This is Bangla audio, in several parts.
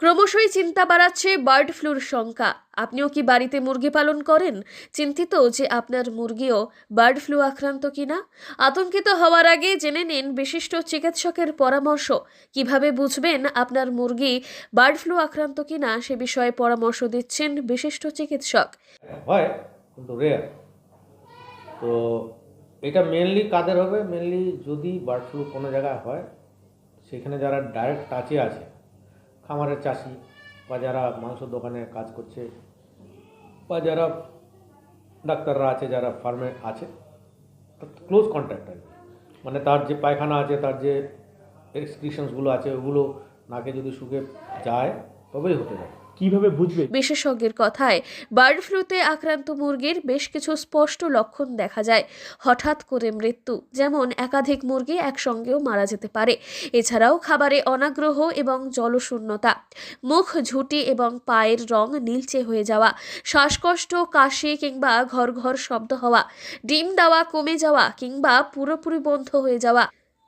ক্রমশই চিন্তা বাড়াচ্ছে বার্ড ফ্লুর শঙ্কা আপনিও কি বাড়িতে মুরগি পালন করেন? চিন্তিত যে আপনার মুরগিও বার্ড ফ্লু আক্রান্ত কিনা? আতঙ্কিত হওয়ার আগে জেনে নিন বিশিষ্ট চিকিৎসকের পরামর্শ। কীভাবে বুঝবেন আপনার মুরগি বার্ড ফ্লু আক্রান্ত কিনা সে বিষয়ে পরামর্শ দিচ্ছেন বিশিষ্ট চিকিৎসক। তো এটা মেনলি কাদের হবে? মেনলি যদি বার্ড ফ্লু কোনো জায়গায় হয়, সেখানে যারা ডাইরেক্ট টাচে আছে খামারের চাষি বা যারা মাংস দোকানে কাজ করছে বা যারা ডাক্তাররা আছে, যারা ফার্মে আছে ক্লোজ কন্ট্যাক্ট আর মানে তার যে পায়খানা আছে, তার যে এক্সক্রিশনসগুলো আছে, ওগুলো নাকে যদি শুকে যায়, তবেই হতে পারে। কীভাবে বুঝবে? বিশেষজ্ঞের কথায়, বার্ড ফ্লুতে আক্রান্ত মুরগির বেশ কিছু স্পষ্ট লক্ষণ দেখা যায়। হঠাৎ করে মৃত্যু, যেমন একাধিক মুরগি একসঙ্গেও মারা যেতে পারে। এছাড়াও খাবারে অনাগ্রহ এবং জলশূন্যতা, মুখ ঝুঁটি এবং পায়ের রং নীলচে হয়ে যাওয়া, শ্বাসকষ্ট, কাশি কিংবা ঘর ঘর শব্দ হওয়া, ডিম দেওয়া কমে যাওয়া কিংবা পুরোপুরি বন্ধ হয়ে যাওয়া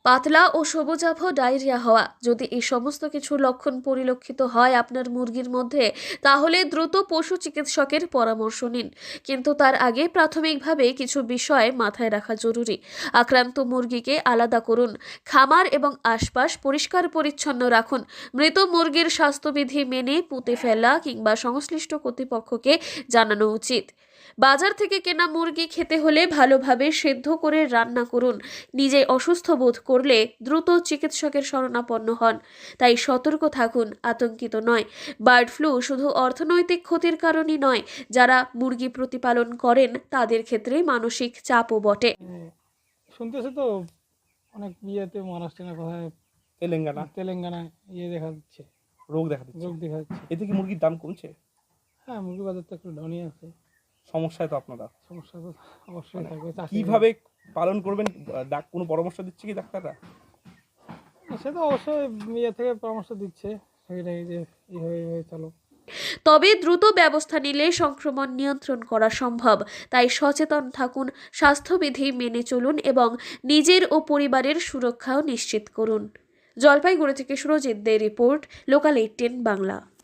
পাতলা ও সবুজাভ ডায়রিয়া হওয়া। যদি এই সমস্ত কিছু লক্ষণ পরিলক্ষিত হয় আপনার মুরগির মধ্যে, তাহলে দ্রুত পশু চিকিৎসকের পরামর্শ নিন। কিন্তু তার আগে প্রাথমিকভাবে কিছু বিষয় মাথায় রাখা জরুরি। আক্রান্ত মুরগিকে আলাদা করুন। খামার এবং আশপাশ পরিষ্কার পরিচ্ছন্ন রাখুন। মৃত মুরগির স্বাস্থ্যবিধি মেনে পুঁতে ফেলা কিংবা সংশ্লিষ্ট কর্তৃপক্ষকে জানানো উচিত। বাজার থেকে কেনা মুরগি খেতে হলে ভালোভাবে সেদ্ধ করে রান্না করুন। নিজে অসুস্থ বোধ করলে দ্রুত চিকিৎসকের শরণাপন্ন হন। তাই সতর্ক থাকুন আতঙ্কিত নয়। বার্ড ফ্লু শুধু অর্থনৈতিক ক্ষতির কারণই নয় যারা মুরগি প্রতিপালন করেন তাদের ক্ষেত্রে মানসিক চাপও বটে। শুনতেছে তো অনেক ইয়েতে মহারাষ্ট্রের কোথায় তেলেঙ্গানা। তেলেঙ্গানায় ইয়ে দেখা দিচ্ছে রোগ দেখা দিচ্ছে। রোগ দেখা যাচ্ছে। এতে কি মুরগির দাম কমছে? হ্যাঁ মুরগি বাজার তো একটু ডাউনই আছে। সমস্যায় তো আপনারা? সমস্যা তো অবশ্যই থাকবে চাষি- কীভাবে পালন করবেন? ডাক কোনো পরামর্শ দিচ্ছে কি ডাক্তাররা? সে তো অবশ্যই ইয়ে থেকে পরামর্শ দিচ্ছে সেটাই যে এইভাবে এইভাবে চলো। তবে দ্রুত ব্যবস্থা নিলে সংক্রমণ নিয়ন্ত্রণ করা সম্ভব। তাই সচেতন থাকুন স্বাস্থ্যবিধি মেনে চলুন এবং নিজের ও পরিবারের সুরক্ষাও নিশ্চিত করুন। জলপাইগুড়ি থেকে Surajit De report local eighteen Bangla.